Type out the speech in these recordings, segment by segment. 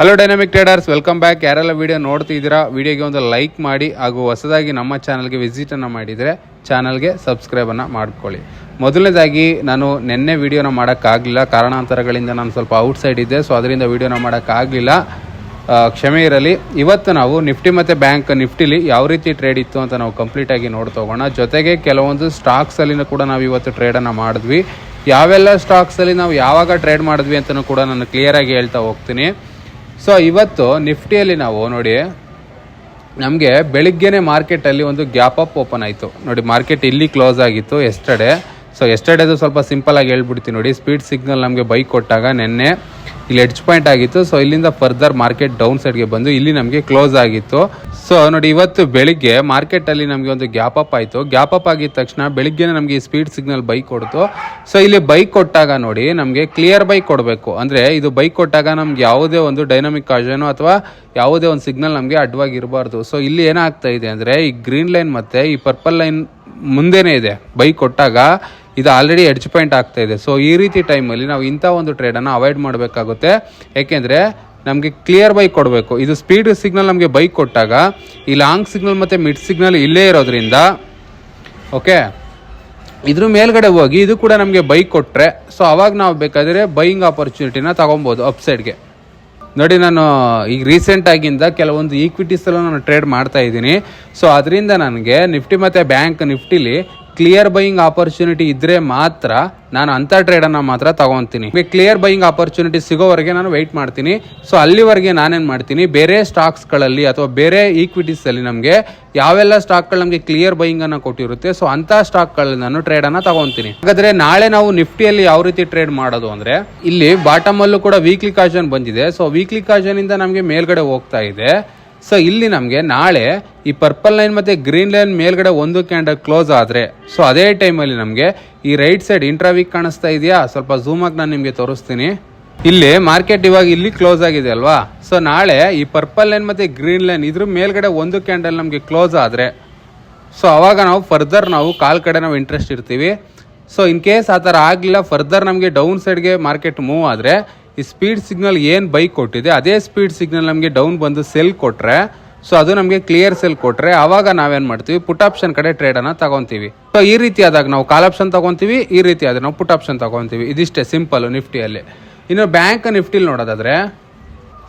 Hello dynamic traders welcome back ಯಾರೆಲ್ಲ video ನೋಡ್ತಿದ್ದೀರಾ ವಿಡಿಯೋಗೆ ಒಂದು ಲೈಕ್ ಮಾಡಿ ಹಾಗೂ ಹೊಸದಾಗಿ ನಮ್ಮ ಚಾನಲ್ಗೆ ವಿಸಿಟನ್ನು ಮಾಡಿದರೆ ಚಾನಲ್ಗೆ ಸಬ್ಸ್ಕ್ರೈಬನ್ನು ಮಾಡ್ಕೊಳ್ಳಿ. ಮೊದಲನೇದಾಗಿ, ನಾನು ನಿನ್ನೆ ವಿಡಿಯೋನ ಮಾಡೋಕ್ಕಾಗಲಿಲ್ಲ ಕಾರಣಾಂತರಗಳಿಂದ ನಾನು ಸ್ವಲ್ಪ ಔಟ್ಸೈಡ್ ಇದ್ದೆ ಸೊ ಅದರಿಂದ ವಿಡಿಯೋನ ಮಾಡೋಕ್ಕಾಗಲಿಲ್ಲ ಕ್ಷಮೆ ಇರಲಿ. ಇವತ್ತು ನಾವು ನಿಫ್ಟಿ ಮತ್ತು ಬ್ಯಾಂಕ್ ನಿಫ್ಟಿಲಿ ಯಾವ ರೀತಿ ಟ್ರೇಡ್ ಇತ್ತು ಅಂತ ನಾವು ಕಂಪ್ಲೀಟಾಗಿ ನೋಡ್ತಾ ಹೋಗೋಣ ಜೊತೆಗೆ ಕೆಲವೊಂದು ಸ್ಟಾಕ್ಸಲ್ಲಿನೂ ಕೂಡ ನಾವು ಇವತ್ತು ಟ್ರೇಡನ್ನು ಮಾಡಿದ್ವಿ. ಯಾವೆಲ್ಲ ಸ್ಟಾಕ್ಸಲ್ಲಿ ನಾವು ಯಾವಾಗ ಟ್ರೇಡ್ ಮಾಡಿದ್ವಿ ಅಂತಲೂ ಕೂಡ ನಾನು ಕ್ಲಿಯರಾಗಿ ಹೇಳ್ತಾ ಹೋಗ್ತೀನಿ. ಸೊ ಇವತ್ತು ನಿಫ್ಟಿಯಲ್ಲಿ ನಾವು ನೋಡಿ, ನಮಗೆ ಬೆಳಿಗ್ಗೆನೆ ಮಾರ್ಕೆಟಲ್ಲಿ ಒಂದು ಗ್ಯಾಪ್ ಅಪ್ ಓಪನ್ ಆಯಿತು. ನೋಡಿ, ಮಾರ್ಕೆಟ್ ಇಲ್ಲಿ ಕ್ಲೋಸ್ ಆಗಿತ್ತು ಎಸ್ಟರ್ಡೆ. ಸೊ ಎಸ್ಟರ್ಡೇದು ಸ್ವಲ್ಪ ಸಿಂಪಲ್ ಆಗಿ ಹೇಳ್ಬಿಡ್ತೀನಿ ನೋಡಿ, ಸ್ಪೀಡ್ ಸಿಗ್ನಲ್ ನಮಗೆ ಬೈಕ್ ಕೊಟ್ಟಾಗ ನಿನ್ನೆ ಇಲ್ಲಿ ಎಡ್ಜ್ ಪಾಯಿಂಟ್ ಆಗಿತ್ತು. ಸೊ ಇಲ್ಲಿಂದ ಫರ್ದರ್ ಮಾರ್ಕೆಟ್ ಡೌನ್ ಸೈಡ್ಗೆ ಬಂದು ಇಲ್ಲಿ ನಮಗೆ ಕ್ಲೋಸ್ ಆಗಿತ್ತು. ಸೊ ನೋಡಿ, ಇವತ್ತು ಬೆಳಿಗ್ಗೆ ಮಾರ್ಕೆಟಲ್ಲಿ ನಮಗೆ ಒಂದು ಗ್ಯಾಪ್ ಅಪ್ ಆಯಿತು. ಗ್ಯಾಪ್ ಅಪ್ ಆಗಿದ ತಕ್ಷಣ ಬೆಳಿಗ್ಗೆನೇ ನಮಗೆ ಸ್ಪೀಡ್ ಸಿಗ್ನಲ್ ಬೈಕ್ ಕೊಡ್ತು. ಸೊ ಇಲ್ಲಿ ಬೈಕ್ ಕೊಟ್ಟಾಗ ನೋಡಿ, ನಮಗೆ ಕ್ಲಿಯರ್ ಬೈಕ್ ಕೊಡಬೇಕು. ಅಂದರೆ ಇದು ಬೈಕ್ ಕೊಟ್ಟಾಗ ನಮ್ಗೆ ಯಾವುದೇ ಒಂದು ಡೈನಾಮಿಕ್ ಕಾಜನು ಅಥವಾ ಯಾವುದೇ ಒಂದು ಸಿಗ್ನಲ್ ನಮಗೆ ಅಡ್ಡವಾಗಿ ಇರಬಾರ್ದು ಸೊ ಇಲ್ಲಿ ಏನಾಗ್ತಾ ಇದೆ ಅಂದರೆ ಈ ಗ್ರೀನ್ ಲೈನ್ ಮತ್ತು ಈ ಪರ್ಪಲ್ ಲೈನ್ ಮುಂದೆನೇ ಇದೆ. ಬೈಕ್ ಕೊಟ್ಟಾಗ ಇದು ಆಲ್ರೆಡಿ ಎಡ್ಜ್ ಪಾಯಿಂಟ್ ಆಗ್ತಾ ಇದೆ. ಸೊ ಈ ರೀತಿ ಟೈಮಲ್ಲಿ ನಾವು ಇಂಥ ಒಂದು ಟ್ರೇಡನ್ನು ಅವಾಯ್ಡ್ ಮಾಡಬೇಕಾಗುತ್ತೆ. ಏಕೆಂದರೆ ನಮಗೆ ಕ್ಲಿಯರ್ ಬೈಕ್ ಕೊಡಬೇಕು. ಇದು ಸ್ಪೀಡ್ ಸಿಗ್ನಲ್ ನಮಗೆ ಬೈಕ್ ಕೊಟ್ಟಾಗ ಈ ಲಾಂಗ್ ಸಿಗ್ನಲ್ ಮತ್ತು ಮಿಡ್ ಸಿಗ್ನಲ್ ಇಲ್ಲೇ ಇರೋದ್ರಿಂದ ಓಕೆ ಇದ್ರ ಮೇಲ್ಗಡೆ ಹೋಗಿ ಇದು ಕೂಡ ನಮಗೆ ಬೈಕ್ ಕೊಟ್ಟರೆ ಸೊ ಅವಾಗ ನಾವು ಬೇಕಾದರೆ ಬೈಯಿಂಗ್ ಆಪರ್ಚುನಿಟಿನ ತೊಗೊಬೋದು ಅಪ್ಸೈಡ್ಗೆ ನೋಡಿ ನಾನು ಈಗ ರೀಸೆಂಟ್ ಆಗಿಂದ ಕೆಲವೊಂದು ಈಕ್ವಿಟೀಸಲ್ಲೂ ನಾನು ಟ್ರೇಡ್ ಮಾಡ್ತಾ ಇದ್ದೀನಿ. ಸೊ ಅದರಿಂದ ನನಗೆ ನಿಫ್ಟಿ ಮತ್ತು ಬ್ಯಾಂಕ್ ನಿಫ್ಟಿಲಿ ಕ್ಲಿಯರ್ ಬೈಯಿಂಗ್ ಆಪರ್ಚುನಿಟಿ ಇದ್ರೆ ಮಾತ್ರ ನಾನು ಅಂಥ ಟ್ರೇಡನ್ನು ಮಾತ್ರ ತಗೊಂತೀನಿ. ಕ್ಲಿಯರ್ ಬೈಯಿಂಗ್ ಆಪರ್ಚುನಿಟಿ ಸಿಗೋವರೆಗೆ ನಾನು ವೆಯ್ಟ್ ಮಾಡ್ತೀನಿ. ಸೊ ಅಲ್ಲಿವರೆಗೆ ನಾನೇನು ಮಾಡ್ತೀನಿ? ಬೇರೆ ಸ್ಟಾಕ್ಸ್ಗಳಲ್ಲಿ ಅಥವಾ ಬೇರೆ ಈಕ್ವಿಟೀಸಲ್ಲಿ ನಮಗೆ ಯಾವೆಲ್ಲ ಸ್ಟಾಕ್ಗಳು ನಮಗೆ ಕ್ಲಿಯರ್ ಬೈಯಿಂಗ್ ಅನ್ನು ಕೊಟ್ಟಿರುತ್ತೆ ಸೊ ಅಂಥ ಸ್ಟಾಕ್ಗಳಲ್ಲಿ ನಾನು ಟ್ರೇಡನ್ನು ತಗೊತೀನಿ. ಹಾಗಾದ್ರೆ ನಾಳೆ ನಾವು ನಿಫ್ಟಿಯಲ್ಲಿ ಯಾವ ರೀತಿ ಟ್ರೇಡ್ ಮಾಡೋದು ಅಂದರೆ, ಇಲ್ಲಿ ಬಾಟಮ್ ಅಲ್ಲೂ ಕೂಡ ವೀಕ್ಲಿ ಕಾಜನ್ ಬಂದಿದೆ. ಸೊ ವೀಕ್ಲಿ ಕಾಜನ್ ಇಂದ ನಮಗೆ ಮೇಲ್ಗಡೆ ಹೋಗ್ತಾ ಇದೆ. ಸೊ ಇಲ್ಲಿ ನಮಗೆ ನಾಳೆ ಈ ಪರ್ಪಲ್ ಲೈನ್ ಮತ್ತು ಗ್ರೀನ್ ಲೈನ್ ಮೇಲ್ಗಡೆ ಒಂದು ಕ್ಯಾಂಡಲ್ ಕ್ಲೋಸ್ ಆದರೆ ಸೊ ಅದೇ ಟೈಮಲ್ಲಿ ನಮಗೆ ಈ ರೈಟ್ ಸೈಡ್ ಇಂಟ್ರಾವೀಕ್ ಕಾಣಿಸ್ತಾ ಇದೆಯಾ? ಸ್ವಲ್ಪ ಝೂಮ್ ಆಗಿ ನಾನು ನಿಮಗೆ ತೋರಿಸ್ತೀನಿ. ಇಲ್ಲಿ ಮಾರ್ಕೆಟ್ ಇವಾಗ ಇಲ್ಲಿ ಕ್ಲೋಸ್ ಆಗಿದೆ ಅಲ್ವಾ? ಸೊ ನಾಳೆ ಈ ಪರ್ಪಲ್ ಲೈನ್ ಮತ್ತು ಗ್ರೀನ್ ಲೈನ್ ಇದ್ರ ಮೇಲ್ಗಡೆ ಒಂದು ಕ್ಯಾಂಡಲ್ ನಮಗೆ ಕ್ಲೋಸ್ ಆದರೆ ಸೊ ಅವಾಗ ನಾವು ಫರ್ದರ್ ನಾವು ಕಾಲ್ ಕಡೆ ನಾವು ಇಂಟ್ರೆಸ್ಟ್ ಇರ್ತೀವಿ. ಸೊ ಇನ್ ಕೇಸ್ ಆ ಥರ ಆಗಲಿಲ್ಲ ಫರ್ದರ್ ನಮಗೆ ಡೌನ್ ಸೈಡ್ಗೆ ಮಾರ್ಕೆಟ್ ಮೂವ್ ಆದರೆ ಈ ಸ್ಪೀಡ್ ಸಿಗ್ನಲ್ ಏನು ಬೈಕ್ ಕೊಟ್ಟಿದೆ, ಅದೇ ಸ್ಪೀಡ್ ಸಿಗ್ನಲ್ ನಮಗೆ ಡೌನ್ ಬಂದು ಸೆಲ್ ಕೊಟ್ಟರೆ ಸೊ ಅದು ನಮಗೆ ಕ್ಲಿಯರ್ ಸೆಲ್ ಕೊಟ್ಟರೆ ಆವಾಗ ನಾವೇನು ಮಾಡ್ತೀವಿ ಪುಟ್ ಆಪ್ಷನ್ ಕಡೆ ಟ್ರೇಡನ್ನು ತಗೊತೀವಿ. ಸೊ ಈ ರೀತಿ ಆದಾಗ ನಾವು ಕಾಲ್ ಆಪ್ಷನ್ ತಗೊತೀವಿ, ಈ ರೀತಿ ನಾವು ಪುಟ್ ಆಪ್ಷನ್ ತಗೊತೀವಿ. ಇದಿಷ್ಟೇ ಸಿಂಪಲ್ ನಿಫ್ಟಿಯಲ್ಲಿ. ಇನ್ನು ಬ್ಯಾಂಕ್ ನಿಫ್ಟಿಲಿ ನೋಡೋದಾದರೆ,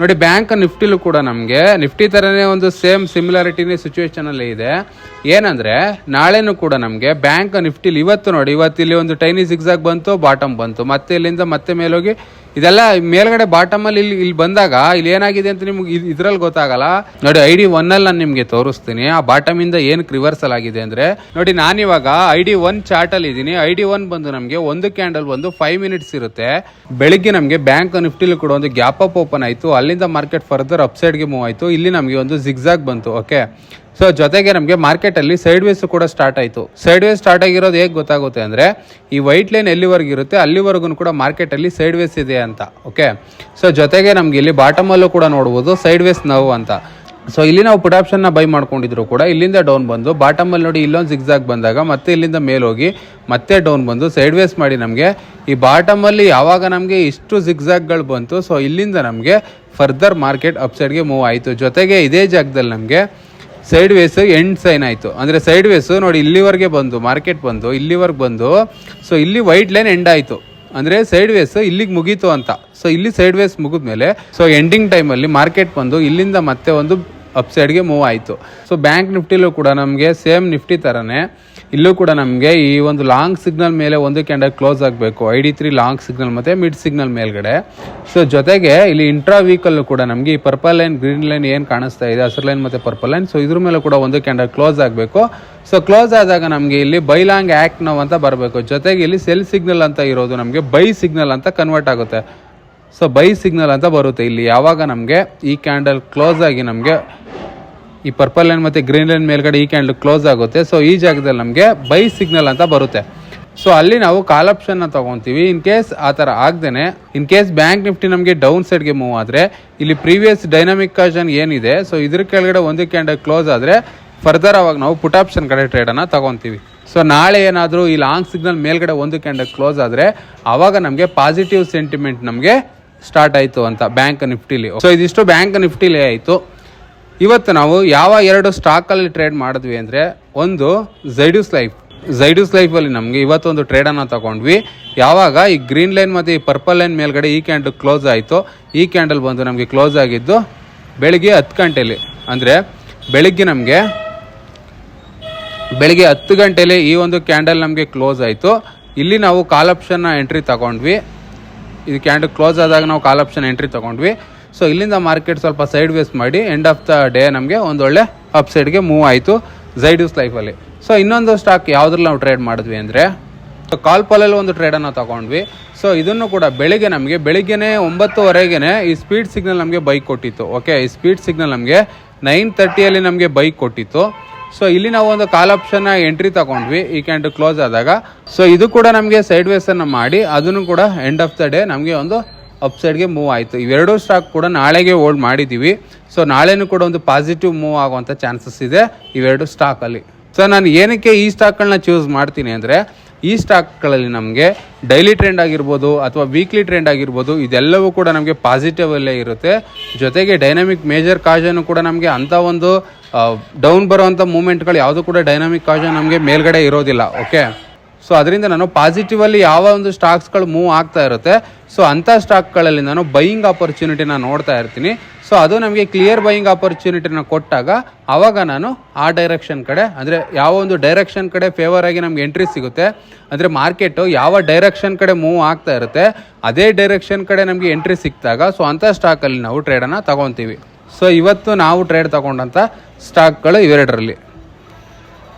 ನೋಡಿ ಬ್ಯಾಂಕ್ ನಿಫ್ಟಿಲೂ ಕೂಡ ನಮಗೆ ನಿಫ್ಟಿ ಥರನೇ ಒಂದು ಸೇಮ್ ಸಿಮಿಲಾರಿಟಿನೇ ಸಿಚುವೇಶನಲ್ಲಿ ಇದೆ. ಏನಂದರೆ, ನಾಳೆನೂ ಕೂಡ ನಮಗೆ ಬ್ಯಾಂಕ್ ನಿಫ್ಟಿಲಿ ಇವತ್ತು ನೋಡಿ, ಇವತ್ತು ಇಲ್ಲಿ ಒಂದು ಟೈನಿ ಸಿಗ್ಸಾಗಿ ಬಂತು ಬಾಟಮ್ ಬಂತು, ಮತ್ತೆ ಇಲ್ಲಿಂದ ಮತ್ತೆ ಮೇಲೋಗಿ ಇದೆಲ್ಲ ಮೇಲ್ಗಡೆ ಬಾಟಮಲ್ಲಿ ಇಲ್ಲಿ ಇಲ್ಲಿ ಬಂದಾಗ ಇಲ್ಲಿ ಏನಾಗಿದೆ ಅಂತ ನಿಮ್ಗೆ ಇದ್ರಲ್ಲಿ ಗೊತ್ತಾಗಲ್ಲ. ನೋಡಿ ಐ ಡಿ ಒನ್ನಲ್ಲಿ ನಾನು ನಿಮಗೆ ತೋರಿಸ್ತೀನಿ. ಆ ಬಾಟಮಿಂದ ಏನಕ್ಕೆ ರಿವರ್ಸಲ್ ಆಗಿದೆ ಅಂದರೆ, ನೋಡಿ, ನಾನಿವಾಗ ಐ ಡಿ ಒನ್ ಚಾರ್ಟಲ್ಲಿ ಇದ್ದೀನಿ. ಐ ಡಿ ಒನ್ ಬಂದು ನಮಗೆ ಒಂದು ಕ್ಯಾಂಡಲ್ ಬಂದು ಫೈವ್ ಮಿನಿಟ್ಸ್ ಇರುತ್ತೆ. ಬೆಳಿಗ್ಗೆ ನಮಗೆ ಬ್ಯಾಂಕ್ ನಿಫ್ಟಿಲಿ ಕೂಡ ಒಂದು ಗ್ಯಾಪ್ ಅಪ್ ಓಪನ್ ಆಯಿತು. ಅಲ್ಲಿಂದ ಮಾರ್ಕೆಟ್ ಫರ್ದರ್ ಅಪ್ಸೈಡ್ಗೆ ಮೂವ್ ಆಯಿತು. ಇಲ್ಲಿ ನಮಗೆ ಒಂದು ಜಿಗ್ಜಾಗ್ ಬಂತು ಓಕೆ ಸೊ ಜೊತೆಗೆ ನಮಗೆ ಮಾರ್ಕೆಟಲ್ಲಿ ಸೈಡ್ ವೇಸ್ ಕೂಡ ಸ್ಟಾರ್ಟ್ ಆಯಿತು. ಸೈಡ್ ವೇಸ್ ಸ್ಟಾರ್ಟ್ ಆಗಿರೋದು ಹೇಗೆ ಗೊತ್ತಾಗುತ್ತೆ ಅಂದರೆ, ಈ ವೈಟ್ ಲೈನ್ ಎಲ್ಲಿವರೆಗೂ ಇರುತ್ತೆ, ಅಲ್ಲಿವರೆಗೂ ಕೂಡ ಮಾರ್ಕೆಟಲ್ಲಿ ಸೈಡ್ ವೇಸ್ ಇದೆ ಅಂತ ಓಕೆ ಸೊ ಜೊತೆಗೆ ನಮಗೆ ಇಲ್ಲಿ ಬಾಟಮಲ್ಲೂ ಕೂಡ ನೋಡ್ಬೋದು ಸೈಡ್ ವೇಸ್ ನೋವು ಅಂತ. ಸೊ ಇಲ್ಲಿ ನಾವು ಪುಟ್ ಆಪ್ಷನ್ನ ಬೈ ಮಾಡ್ಕೊಂಡಿದ್ರು ಕೂಡ, ಇಲ್ಲಿಂದ ಡೌನ್ ಬಂದು ಬಾಟಮಲ್ಲಿ ನೋಡಿ ಇಲ್ಲೊಂದು ಸಿಗ್ಸಾಗ್ ಬಂದಾಗ ಮತ್ತೆ ಇಲ್ಲಿಂದ ಮೇಲೋಗಿ ಮತ್ತೆ ಡೌನ್ ಬಂದು ಸೈಡ್ ವೇಸ್ ಮಾಡಿ ನಮಗೆ. ಈ ಬಾಟಮಲ್ಲಿ ಯಾವಾಗ ನಮಗೆ ಇಷ್ಟು ಸಿಗ್ಸಾಗ್ಗಳು ಬಂತು ಸೊ ಇಲ್ಲಿಂದ ನಮಗೆ ಫರ್ದರ್ ಮಾರ್ಕೆಟ್ ಅಪ್ಸೈಡ್ಗೆ ಮೂವ್ ಆಯಿತು. ಜೊತೆಗೆ ಇದೇ ಜಾಗದಲ್ಲಿ ನಮಗೆ ಸೈಡ್ ವೇಸ್ ಎಂಡ್ ಸೈನ್ ಆಯಿತು. ಅಂದರೆ ಸೈಡ್ ವೇಸ್ ನೋಡಿ, ಇಲ್ಲಿವರೆಗೆ ಬಂದು ಮಾರ್ಕೆಟ್ ಬಂದು, ಇಲ್ಲಿವರೆಗೆ ಬಂದು ಸೊ ಇಲ್ಲಿ ವೈಟ್ ಲೈನ್ ಎಂಡ್ ಆಯಿತು. ಅಂದರೆ ಸೈಡ್ ವೇಸ್ ಇಲ್ಲಿಗೆ ಮುಗೀತು ಅಂತ. ಸೊ ಇಲ್ಲಿ ಸೈಡ್ ವೇಸ್ ಮುಗಿದ್ಮೇಲೆ ಸೊ ಎಂಡಿಂಗ್ ಟೈಮಲ್ಲಿ ಮಾರ್ಕೆಟ್ ಬಂದು, ಇಲ್ಲಿಂದ ಮತ್ತೆ ಒಂದು ಅಪ್ಸೈಡ್ಗೆ ಮೂವ್ ಆಯಿತು. ಸೊ ಬ್ಯಾಂಕ್ ನಿಫ್ಟಿಲೂ ಕೂಡ ನಮಗೆ ಸೇಮ್ ನಿಫ್ಟಿ ಥರನೇ ಇಲ್ಲೂ ಕೂಡ ನಮಗೆ ಈ ಒಂದು ಲಾಂಗ್ ಸಿಗ್ನಲ್ ಮೇಲೆ ಒಂದು ಕ್ಯಾಂಡಲ್ ಕ್ಲೋಸ್ ಆಗಬೇಕು. I D three long signal ಮತ್ತು ಮಿಡ್ ಸಿಗ್ನಲ್ ಮೇಲ್ಗಡೆ. ಸೊ ಜೊತೆಗೆ ಇಲ್ಲಿ ಇಂಟ್ರಾ ವೀಕಲ್ ಕೂಡ ನಮಗೆ ಈ ಪರ್ಪಲ್ ಲೈನ್ ಗ್ರೀನ್ ಲೈನ್ ಏನು ಕಾಣಿಸ್ತಾ ಇದೆ, ಹಸಿರು ಲೈನ್ ಮತ್ತು ಪರ್ಪಲ್ ಲೈನ್ ಸೊ ಇದ್ರ ಮೇಲೆ ಕೂಡ ಒಂದು ಕ್ಯಾಂಡಲ್ ಕ್ಲೋಸ್ ಆಗಬೇಕು. ಸೊ ಕ್ಲೋಸ್ ಆದಾಗ ನಮಗೆ ಇಲ್ಲಿ ಬೈ ಲಾಂಗ್ ಆ್ಯಕ್ಟ್ ನಾವು ಅಂತ ಬರಬೇಕು. ಜೊತೆಗೆ ಇಲ್ಲಿ ಸೆಲ್ ಸಿಗ್ನಲ್ ಅಂತ ಇರೋದು ನಮಗೆ ಬೈ ಸಿಗ್ನಲ್ ಅಂತ ಕನ್ವರ್ಟ್ ಆಗುತ್ತೆ. ಸೊ ಬೈ ಸಿಗ್ನಲ್ ಅಂತ ಬರುತ್ತೆ. ಇಲ್ಲಿ ಯಾವಾಗ ನಮಗೆ ಈ ಕ್ಯಾಂಡಲ್ ಕ್ಲೋಸ್ ಆಗಿ ನಮಗೆ ಈ ಪರ್ಪಲ್ ಲೈನ್ ಮತ್ತು ಗ್ರೀನ್ ಲೈನ್ ಮೇಲ್ಗಡೆ ಈ ಕ್ಯಾಂಡಲ್ ಕ್ಲೋಸ್ ಆಗುತ್ತೆ. ಸೊ ಈ ಜಾಗದಲ್ಲಿ ನಮಗೆ ಬೈ ಸಿಗ್ನಲ್ ಅಂತ ಬರುತ್ತೆ. ಸೊ ಅಲ್ಲಿ ನಾವು ಕಾಲ್ ಆಪ್ಷನ್ನ ತಗೊತೀವಿ. ಇನ್ ಕೇಸ್ ಆ ಥರ ಆಗ್ದೇನೆ ಇನ್ ಕೇಸ್ ಬ್ಯಾಂಕ್ ನಿಫ್ಟಿ ನಮಗೆ ಡೌನ್ ಸೈಡ್ಗೆ ಮೂವ್ ಆದರೆ, ಇಲ್ಲಿ ಪ್ರೀವಿಯಸ್ ಡೈನಾಮಿಕ್ ಕಾಜನ್ ಏನಿದೆ ಸೊ ಇದ್ರ ಕೆಳಗಡೆ ಒಂದು ಕ್ಯಾಂಡಲ್ ಕ್ಲೋಸ್ ಆದರೆ ಫರ್ದರ್ ಅವಾಗ ನಾವು ಪುಟ್ ಆಪ್ಷನ್ ಕಡೆ ಟ್ರೇಡನ್ನು ತಗೊತೀವಿ. ಸೊ ನಾಳೆ ಏನಾದರೂ ಈ ಲಾಂಗ್ ಸಿಗ್ನಲ್ ಮೇಲ್ಗಡೆ ಒಂದು ಕ್ಯಾಂಡಲ್ ಕ್ಲೋಸ್ ಆದರೆ ಆವಾಗ ನಮಗೆ ಪಾಸಿಟಿವ್ ಸೆಂಟಿಮೆಂಟ್ ನಮಗೆ ಸ್ಟಾರ್ಟ್ ಆಯಿತು ಅಂತ ಬ್ಯಾಂಕ್ ನಿಫ್ಟಿಲಿ ಸೊ ಇದಿಷ್ಟು ಬ್ಯಾಂಕ್ ನಿಫ್ಟಿಲಿ ಆಯಿತು. ಇವತ್ತು ನಾವು ಯಾವ ಎರಡು ಸ್ಟಾಕಲ್ಲಿ ಟ್ರೇಡ್ ಮಾಡಿದ್ವಿ ಅಂದರೆ ಒಂದು ಝೈಡ್ಯೂಸ್ ಲೈಫ್ ಝೈಡ್ಯೂಸ್ ಲೈಫಲ್ಲಿ ನಮಗೆ ಇವತ್ತೊಂದು ಟ್ರೇಡನ್ನು ತಗೊಂಡ್ವಿ. ಯಾವಾಗ ಈ ಗ್ರೀನ್ ಲೈನ್ ಮತ್ತು ಈ ಪರ್ಪಲ್ ಲೈನ್ ಮೇಲ್ಗಡೆ ಈ ಕ್ಯಾಂಡಲ್ ಕ್ಲೋಸ್ ಆಯಿತು, ಈ ಕ್ಯಾಂಡಲ್ ಬಂದು ನಮಗೆ ಕ್ಲೋಸ್ ಆಗಿದ್ದು ಬೆಳಿಗ್ಗೆ ಹತ್ತು ಗಂಟೆಲಿ. ಅಂದರೆ ಬೆಳಿಗ್ಗೆ ನಮಗೆ ಬೆಳಿಗ್ಗೆ ಹತ್ತು ಗಂಟೆಲಿ ಈ ಒಂದು ಕ್ಯಾಂಡಲ್ ನಮಗೆ ಕ್ಲೋಸ್ ಆಯಿತು. ಇಲ್ಲಿ ನಾವು ಕಾಲ್ ಆಪ್ಷನ್ನ ಎಂಟ್ರಿ ತಗೊಂಡ್ವಿ. ಇದು ಕ್ಯಾಂಡಲ್ ಕ್ಲೋಸ್ ಆದಾಗ ನಾವು ಕಾಲ್ ಆಪ್ಷನ್ ಎಂಟ್ರಿ ತಗೊಂಡ್ವಿ. ಸೊ ಇಲ್ಲಿಂದ ಮಾರ್ಕೆಟ್ ಸ್ವಲ್ಪ ಸೈಡ್ ವೇಸ್ ಮಾಡಿ ಎಂಡ್ ಆಫ್ ದ ಡೇ ನಮಗೆ ಒಂದೊಳ್ಳೆ ಅಪ್ ಸೈಡ್ಗೆ ಮೂವ್ ಆಯಿತು ಝೈಡ್ಯೂಸ್ ಲೈಫಲ್ಲಿ ಸೊ ಇನ್ನೊಂದು ಸ್ಟಾಕ್ ಯಾವುದ್ರಲ್ಲಿ ನಾವು ಟ್ರೇಡ್ ಮಾಡಿದ್ವಿ ಅಂದರೆ ಕಾಲ್ ಪಾಲಲ್ಲಿ ಒಂದು ಟ್ರೇಡನ್ನು ತಗೊಂಡ್ವಿ. ಸೊ ಇದನ್ನು ಕೂಡ ಬೆಳಿಗ್ಗೆ ನಮಗೆ ಬೆಳಿಗ್ಗೆ ಒಂಬತ್ತುವರೆಗೆ ಈ ಸ್ಪೀಡ್ ಸಿಗ್ನಲ್ ನಮಗೆ ಬೈಕ್ ಕೊಟ್ಟಿತ್ತು ಓಕೆ ಈ ಸ್ಪೀಡ್ ಸಿಗ್ನಲ್ ನಮಗೆ ನೈನ್ ತರ್ಟಿಯಲ್ಲಿ ನಮಗೆ ಬೈಕ್ ಕೊಟ್ಟಿತ್ತು. ಸೊ ಇಲ್ಲಿ ನಾವು ಒಂದು ಕಾಲ್ ಆಪ್ಷನ್ನ ಎಂಟ್ರಿ ತಗೊಂಡ್ವಿ, ಈ ಕ್ಯಾಂಡ್ ಕ್ಲೋಸ್ ಆದಾಗ. ಸೊ ಇದು ಕೂಡ ನಮಗೆ ಸೈಡ್ ವೇಸನ್ನು ಮಾಡಿ, ಅದನ್ನು ಕೂಡ ಎಂಡ್ ಆಫ್ ದ ಡೇ ನಮಗೆ ಒಂದು ಅಪ್ ಸೈಡ್ಗೆ ಮೂವ್ ಆಯಿತು ಇವೆರಡೂ ಸ್ಟಾಕ್ ಕೂಡ ನಾಳೆಗೆ ಹೋಲ್ಡ್ ಮಾಡಿದ್ದೀವಿ ಸೊ ನಾಳೆನೂ ಕೂಡ ಒಂದು ಪಾಸಿಟಿವ್ ಮೂವ್ ಆಗುವಂಥ ಚಾನ್ಸಸ್ ಇದೆ ಇವೆರಡು ಸ್ಟಾಕಲ್ಲಿ ಸೊ ನಾನು ಏನಕ್ಕೆ ಈ ಸ್ಟಾಕ್ಗಳನ್ನ ಚೂಸ್ ಮಾಡ್ತೀನಿ ಅಂದರೆ, ಈ ಸ್ಟಾಕ್ಗಳಲ್ಲಿ ನಮಗೆ ಡೈಲಿ ಟ್ರೆಂಡ್ ಆಗಿರ್ಬೋದು ಅಥವಾ ವೀಕ್ಲಿ ಟ್ರೆಂಡ್ ಆಗಿರ್ಬೋದು, ಇದೆಲ್ಲವೂ ಕೂಡ ನಮಗೆ ಪಾಸಿಟಿವ್ ಅಲ್ಲೇ ಇರುತ್ತೆ. ಜೊತೆಗೆ ಡೈನಾಮಿಕ್ ಮೇಜರ್ ಕಾಜನ್ನು ಕೂಡ ನಮಗೆ ಅಂಥ ಒಂದು ಡೌನ್ ಬರುವಂಥ ಮೂಮೆಂಟ್ಗಳು ಯಾವುದು ಕೂಡ ಡೈನಾಮಿಕ್ ಕಾಜನ್ ನಮಗೆ ಮೇಲ್ಗಡೆ ಇರೋದಿಲ್ಲ ಓಕೆ ಸೊ ಅದರಿಂದ ನಾನು ಪಾಸಿಟಿವಲ್ಲಿ ಯಾವ ಒಂದು ಸ್ಟಾಕ್ಸ್ಗಳು ಮೂವ್ ಆಗ್ತಾ ಇರುತ್ತೆ. ಸೊ ಅಂಥ ಸ್ಟಾಕ್ಗಳಲ್ಲಿ ನಾನು ಬೈಯಿಂಗ್ ಆಪರ್ಚುನಿಟಿನ ನೋಡ್ತಾ ಇರ್ತೀನಿ. ಸೊ ಅದು ನಮಗೆ ಕ್ಲಿಯರ್ ಬೈಯಿಂಗ್ ಆಪರ್ಚುನಿಟಿನ ಕೊಟ್ಟಾಗ ಆವಾಗ ನಾನು ಆ ಡೈರೆಕ್ಷನ್ ಕಡೆ, ಅಂದರೆ ಯಾವ ಒಂದು ಡೈರೆಕ್ಷನ್ ಕಡೆ ಫೇವರ್ ಆಗಿ ನಮ್ಗೆ ಎಂಟ್ರಿ ಸಿಗುತ್ತೆ, ಅಂದರೆ ಮಾರ್ಕೆಟು ಯಾವ ಡೈರೆಕ್ಷನ್ ಕಡೆ ಮೂವ್ ಆಗ್ತಾ ಇರುತ್ತೆ, ಅದೇ ಡೈರೆಕ್ಷನ್ ಕಡೆ ನಮಗೆ ಎಂಟ್ರಿ ಸಿಕ್ಕಿದಾಗ ಸೊ ಅಂಥ ಸ್ಟಾಕಲ್ಲಿ ನಾವು ಟ್ರೇಡನ್ನು ತಗೊತೀವಿ. ಸೊ ಇವತ್ತು ನಾವು ಟ್ರೇಡ್ ತಗೊಂಡಂಥ ಸ್ಟಾಕ್ಗಳು ಇವೆರಡರಲ್ಲಿ.